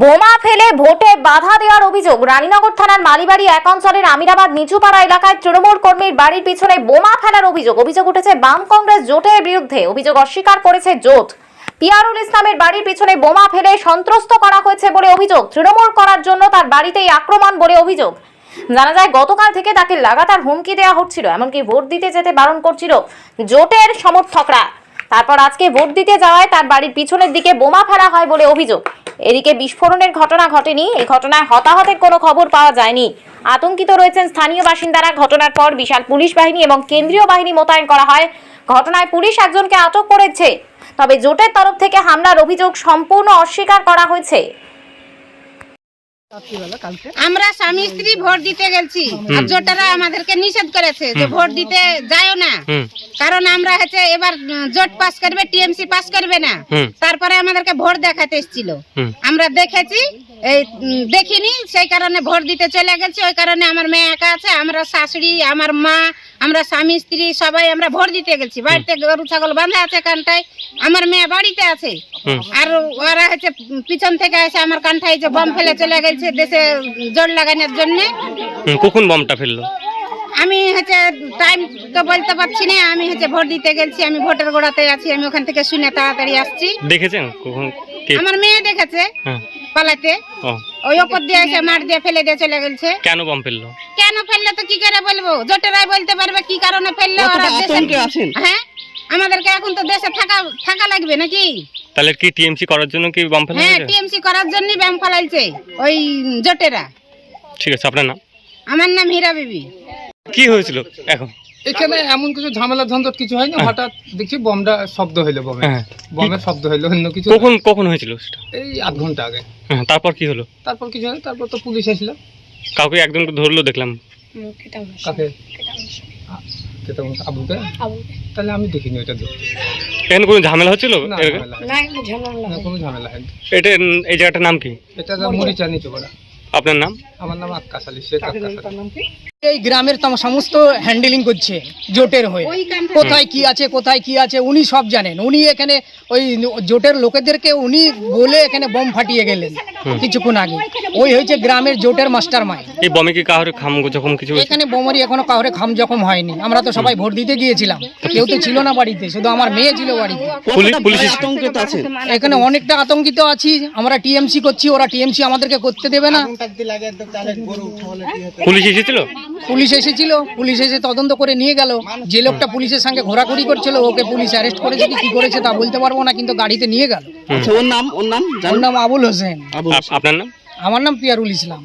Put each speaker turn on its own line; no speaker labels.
বোমা ফেলে ভোটে বাধা দেওয়ার অভিযোগ। রানীনগর থানার মালিবাড়ি এক অঞ্চলের আমিরাবাদ নিচুপাড়া এলাকায় তৃণমূল কর্মীর বাড়ির পিছনে বোমা ফেলার অভিযোগ। অভিযোগ উঠেছে, বাম কংগ্রেস জোটের বিরুদ্ধে অভিযোগ অস্বীকার করেছে জোট। পিয়ারুল ইসলামের বাড়ির পিছনে বোমা ফেলে সন্ত্রস্ত করা হয়েছে বলে অভিযোগ। তৃণমূল করার জন্য তার বাড়িতেই আক্রমণ বলে অভিযোগ। জানা যায়, গতকাল থেকে তাকে লাগাতার হুমকি দেওয়া হচ্ছিল, এমনকি ভোট দিতে যেতে বারণ করছিল জোটের সমর্থকরা। তারপর আজকে ভোট দিতে যাওয়ায় তার বাড়ির পিছনের দিকে বোমা ফেলা হয় বলে অভিযোগ। এদিকে বিস্ফোরণের ঘটনা ঘটেনি। এই ঘটনায় হতাহতের কোনো খবর পাওয়া যায়নি। আতঙ্কিত রয়েছেন স্থানীয় বাসিন্দারা। ঘটনার পর বিশাল পুলিশ বাহিনী এবং কেন্দ্রীয় বাহিনী মোতায়েন করা হয়। ঘটনায় পুলিশ একজনকে আটক করেছে। তবে জোটের তরফ থেকে হামলার অভিযোগ সম্পূর্ণ অস্বীকার করা হয়েছে।
আমরা স্বামী স্ত্রী ভোট দিতে গেছি আর জোটারা আমাদেরকে নিষেধ করেছে যে ভোট দিতে যায় না। কারণ আমরা হচ্ছে এবার জোট পাস করবে টিএমসি পাস করবে না। তারপরে আমাদেরকে ভোট দেখাতে এসেছিল। আমরা দেখেছি এই দেখিনি সেই কারণে ভোট দিতে চলে গেছি ওই কারণে আমার মেয়ে একা আছে আমরা শাশুড়ি আমার মা আমরা স্বামী স্ত্রী সবাই আমরা ভোট দিতে গেছি। বাড়িতে গরু ছাগল বাঁধা আছে কানটায় আমার মেয়ে বাড়িতে আছে। আর ওরা হচ্ছে পিছন থেকে এসে আমার কানঠায় যে বম ফেলে চলে গেছে দেশে জোর লাগানোর জন্য।
কখন বমটা ফেলল?
আমি হচ্ছে টাইম তো বলতে পারছি না আমি হচ্ছে ভোট দিতে গেছি আমি ভোটের গোড়াতে আছি আমি ওখান থেকে শুনে তাড়াতাড়ি আসছি।
দেখেছেন
আমার মেয়ে দেখেছে।
হ্যাঁ।
পালাতে? ওই ওপর দিয়ে এসে মাঠ দিয়ে ফেলে দিয়ে চলে গেছে
কেন বম ফেলল?
কেন ফেললে তো কি করে বলব? জোটেরাই বলতে পারবে কি কারণে ফেললে? ওরা দেশে হ্যাঁ? আমাদেরকে এখন তো দেশে থাকা থাকা লাগবে নাকি?
তাহলে কি টিএমসি করার জন্য কি বম ফেলা
হ্যাঁ টিএমসি করার জন্যই ব্যায়াম ফেলাইছে ওই জোটেরা।
ঠিক আছে আপনার নাম?
আমার নাম হীরা বিবি।
কি হয়েছিল এখন?
এখানে এমন কিছু ঝামেলা ঝঞ্ঝট কিছু হয়নি? হঠাৎ দেখছি বমটা শব্দ হইল বমে।
হ্যাঁ।
বমের শব্দ হইল অন্য কিছু
কখন কখন হয়েছিল সেটা?
এই আধ ঘণ্টা আগে।
হ্যাঁ তারপর কি হলো?
তারপর কিছু হয়নি তারপর তো পুলিশ আসলো
কাউকে একজনকে ধরলো দেখলাম।
কাকে? আবুকে? তাহলে আমি দেখিনি ওটা
এখানে কোনো ঝামেলা হচ্ছিল
না
এর-
ঝামেলা না, কোনো ঝামেলা হয়নি।
এটা এই জায়গাটার নাম কি?
এটা যা মরিচা নিচু করা।
আপনার নাম?
আমার নাম আক্কাস আলী শেখ আক্কাস আলী।
এই গ্রামের সমস্ত হ্যান্ডেলিং করছে জোটের হয়ে। কোথায় কি আছে কোথায় কি আছে উনি সব জানেন। উনি এখানে ওই জোটের লোকেদেরকে উনি বলে এখানে বম ফাটিয়ে গেলেন কিছুক্ষণ আগে। ওই হয়েছে গ্রামের জোটের মাস্টার মাই
এই বমে কি কাহরে খাম যখন কিছু
এখানে বোমারি এখনও কাউরে খাম জখম হয়নি। আমরা তো সবাই ভোট দিতে গিয়েছিলাম। কেউ তো ছিল না বাড়িতে শুধু আমার মেয়ে ছিল বাড়িতে। এখানে অনেকটা আতঙ্কিত আছি। আমরা টিএমসি করছি ওরা টিএমসি আমাদেরকে করতে দেবে না।
পুলিশ এসেছিল?
পুলিশ এসেছিল পুলিশ এসে তদন্ত করে নিয়ে গেল। যে লোকটা পুলিশের সঙ্গে ঘোরাঘুরি করছিল ওকে পুলিশ অ্যারেস্ট করেছে কি কি করেছে তা বলতে পারব না কিন্তু গাড়িতে নিয়ে গেল।
আচ্ছা ওর নাম ওর নাম
ওর নাম আবুল হোসেন।
আপনার নাম?
আমার নাম পিয়ারুল ইসলাম।